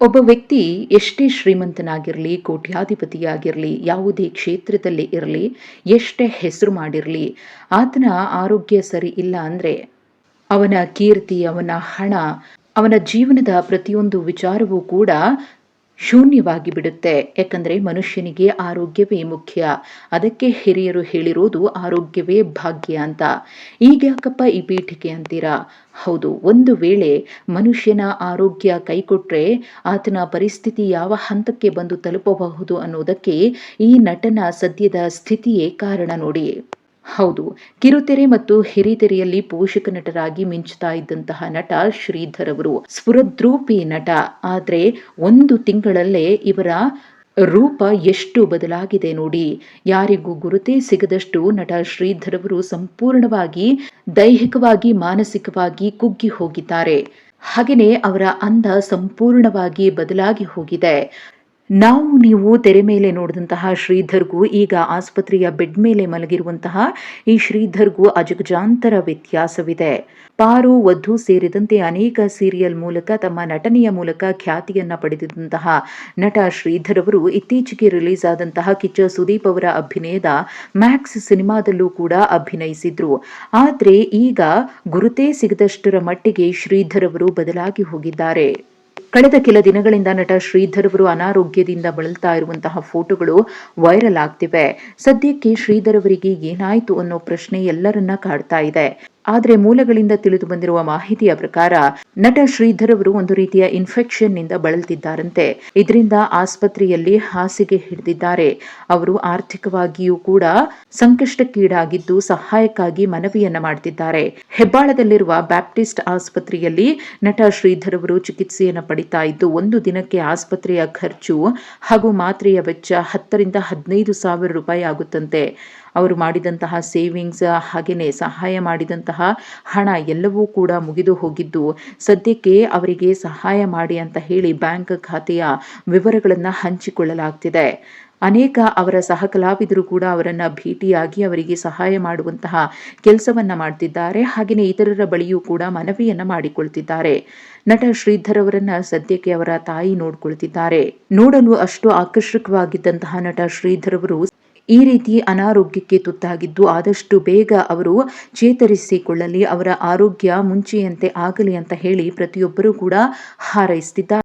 ಒಬ್ಬ ವ್ಯಕ್ತಿ ಎಷ್ಟೇ ಶ್ರೀಮಂತನಾಗಿರಲಿ, ಕೋಟ್ಯಾಧಿಪತಿಯಾಗಿರಲಿ, ಯಾವುದೇ ಕ್ಷೇತ್ರದಲ್ಲಿ ಇರಲಿ, ಎಷ್ಟೇ ಹೆಸರು ಮಾಡಿರಲಿ, ಆತನ ಆರೋಗ್ಯ ಸರಿ ಇಲ್ಲ ಅಂದರೆ ಅವನ ಕೀರ್ತಿ, ಅವನ ಹಣ, ಅವನ ಜೀವನದ ಪ್ರತಿಯೊಂದು ವಿಚಾರವೂ ಕೂಡ ಶೂನ್ಯವಾಗಿ ಬಿಡುತ್ತೆ. ಯಾಕಂದರೆ ಮನುಷ್ಯನಿಗೆ ಆರೋಗ್ಯವೇ ಮುಖ್ಯ. ಅದಕ್ಕೆ ಹಿರಿಯರು ಹೇಳಿರೋದು ಆರೋಗ್ಯವೇ ಭಾಗ್ಯ ಅಂತ. ಈಗ ಯಾಕಪ್ಪ ಈ ಪೀಠಿಕೆ ಅಂತೀರಾ? ಹೌದು, ಒಂದು ವೇಳೆ ಮನುಷ್ಯನ ಆರೋಗ್ಯ ಕೈಕೊಟ್ರೆ ಆತನ ಪರಿಸ್ಥಿತಿ ಯಾವ ಹಂತಕ್ಕೆ ಬಂದು ತಲುಪಬಹುದು ಅನ್ನೋದಕ್ಕೆ ಈ ನಟನ ಸದ್ಯದ ಸ್ಥಿತಿಯೇ ಕಾರಣ ನೋಡಿ. ಹೌದು, ಕಿರುತೆರೆ ಮತ್ತು ಹಿರಿತೆರೆಯಲ್ಲಿ ಪೋಷಕ ನಟರಾಗಿ ಮಿಂಚುತ್ತಾ ಇದ್ದಂತಹ ನಟ ಶ್ರೀಧರ್ ಅವರು ಸ್ಫುರದ್ರೂಪಿ ನಟ. ಆದ್ರೆ ಒಂದು ತಿಂಗಳಲ್ಲೇ ಇವರ ರೂಪ ಎಷ್ಟು ಬದಲಾಗಿದೆ ನೋಡಿ. ಯಾರಿಗೂ ಗುರುತೇ ಸಿಗದಷ್ಟು ನಟ ಶ್ರೀಧರ್ ಅವರು ಸಂಪೂರ್ಣವಾಗಿ ದೈಹಿಕವಾಗಿ, ಮಾನಸಿಕವಾಗಿ ಕುಗ್ಗಿ ಹೋಗಿದ್ದಾರೆ. ಹಾಗೆಯೇ ಅವರ ಅಂದ ಸಂಪೂರ್ಣವಾಗಿ ಬದಲಾಗಿ ಹೋಗಿದೆ. ನಾವು ನೀವು ತೆರೆ ಮೇಲೆ ನೋಡಿದಂತಹ ಶ್ರೀಧರ್ಗೂ, ಈಗ ಆಸ್ಪತ್ರೆಯ ಬೆಡ್ ಮೇಲೆ ಮಲಗಿರುವಂತಹ ಈ ಶ್ರೀಧರ್ಗೂ ಅಜಗಜಾಂತರ ವ್ಯತ್ಯಾಸವಿದೆ. ಪಾರು, ವಧು ಸೇರಿದಂತೆ ಅನೇಕ ಸೀರಿಯಲ್ ಮೂಲಕ, ತಮ್ಮ ನಟನೆಯ ಮೂಲಕ ಖ್ಯಾತಿಯನ್ನ ಪಡೆದಿದ್ದಂತಹ ನಟ ಶ್ರೀಧರ್ ಅವರು ಇತ್ತೀಚೆಗೆ ರಿಲೀಸ್ ಆದಂತಹ ಕಿಚ್ಚ ಸುದೀಪ್ ಅವರ ಅಭಿನಯದ ಮ್ಯಾಕ್ಸ್ ಸಿನಿಮಾದಲ್ಲೂ ಕೂಡ ಅಭಿನಯಿಸಿದ್ರು. ಆದರೆ ಈಗ ಗುರುತೇ ಸಿಗದಷ್ಟರ ಮಟ್ಟಿಗೆ ಶ್ರೀಧರ್ ಅವರು ಬದಲಾಗಿ ಹೋಗಿದ್ದಾರೆ. ಕಳೆದ ಕೆಲ ದಿನಗಳಿಂದ ನಟ ಶ್ರೀಧರ್ ಅವರು ಅನಾರೋಗ್ಯದಿಂದ ಬಳಲ್ತಾ ಇರುವಂತಹ ಫೋಟೋಗಳು ವೈರಲ್ ಆಗ್ತಿವೆ. ಸದ್ಯಕ್ಕೆ ಶ್ರೀಧರ್ ಅವರಿಗೆ ಏನಾಯ್ತು ಅನ್ನೋ ಪ್ರಶ್ನೆ ಎಲ್ಲರನ್ನ ಕಾಡ್ತಾ ಇದೆ. ಆದರೆ ಮೂಲಗಳಿಂದ ತಿಳಿದು ಬಂದಿರುವ ಮಾಹಿತಿಯ ಪ್ರಕಾರ ನಟ ಶ್ರೀಧರ್ ಅವರು ಒಂದು ರೀತಿಯ ಇನ್ಫೆಕ್ಷನ್ನಿಂದ ಬಳಲ್ತಿದ್ದಾರಂತೆ. ಇದರಿಂದ ಆಸ್ಪತ್ರೆಯಲ್ಲಿ ಹಾಸಿಗೆ ಹಿಡಿದಿದ್ದಾರೆ. ಅವರು ಆರ್ಥಿಕವಾಗಿಯೂ ಕೂಡ ಸಂಕಷ್ಟಕ್ಕೀಡಾಗಿದ್ದು ಸಹಾಯಕ್ಕಾಗಿ ಮನವಿಯನ್ನ ಮಾಡುತ್ತಿದ್ದಾರೆ ಹೆಬ್ಬಾಳದಲ್ಲಿರುವ ಬ್ಯಾಪ್ಟಿಸ್ಟ್ ಆಸ್ಪತ್ರೆಯಲ್ಲಿ ನಟ ಶ್ರೀಧರ್ ಅವರು ಚಿಕಿತ್ಸೆಯನ್ನು ಪಡಿತಾ ಇದ್ದು ಒಂದು ದಿನಕ್ಕೆ ಆಸ್ಪತ್ರೆಯ ಖರ್ಚು ಹಾಗೂ ಮಾತ್ರೆಯ ವೆಚ್ಚ ಹತ್ತರಿಂದ ಹದಿನೈದು ಸಾವಿರ ರೂಪಾಯಿ ಆಗುತ್ತಂತೆ. ಅವರು ಮಾಡಿದಂತಹ ಸೇವಿಂಗ್ಸ್ ಹಾಗೆಯೇ ಸಹಾಯ ಮಾಡಿದಂತಹ ಹಣ ಎಲ್ಲವೂ ಕೂಡ ಮುಗಿದು ಹೋಗಿದ್ದು, ಸದ್ಯಕ್ಕೆ ಅವರಿಗೆ ಸಹಾಯ ಮಾಡಿ ಅಂತ ಹೇಳಿ ಬ್ಯಾಂಕ್ ಖಾತೆಯ ವಿವರಗಳನ್ನು ಹಂಚಿಕೊಳ್ಳಲಾಗ್ತಿದೆ. ಅನೇಕ ಅವರ ಸಹ ಕಲಾವಿದರು ಕೂಡ ಅವರನ್ನ ಭೇಟಿಯಾಗಿ ಅವರಿಗೆ ಸಹಾಯ ಮಾಡುವಂತಹ ಕೆಲಸವನ್ನ ಮಾಡ್ತಿದ್ದಾರೆ. ಹಾಗೆಯೇ ಇತರರ ಬಳಿಯೂ ಕೂಡ ಮನವಿಯನ್ನ ಮಾಡಿಕೊಳ್ತಿದ್ದಾರೆ. ನಟ ಶ್ರೀಧರ್ ಅವರನ್ನ ಸದ್ಯಕ್ಕೆ ಅವರ ತಾಯಿ ನೋಡ್ಕೊಳ್ತಿದ್ದಾರೆ. ನೋಡಲು ಅಷ್ಟು ಆಕರ್ಷಕವಾಗಿದ್ದಂತಹ ನಟ ಶ್ರೀಧರ್ ಅವರು ಈ ರೀತಿ ಅನಾರೋಗ್ಯಕ್ಕೆ ತುತ್ತಾಗಿದ್ದು ಆದಷ್ಟು ಬೇಗ ಅವರು ಚೇತರಿಸಿಕೊಳ್ಳಲಿ, ಅವರ ಆರೋಗ್ಯ ಮುಂಚೆಯಂತೆ ಆಗಲಿ ಅಂತ ಹೇಳಿ ಪ್ರತಿಯೊಬ್ಬರೂ ಕೂಡ ಹಾರೈಸುತ್ತಿದ್ದಾರೆ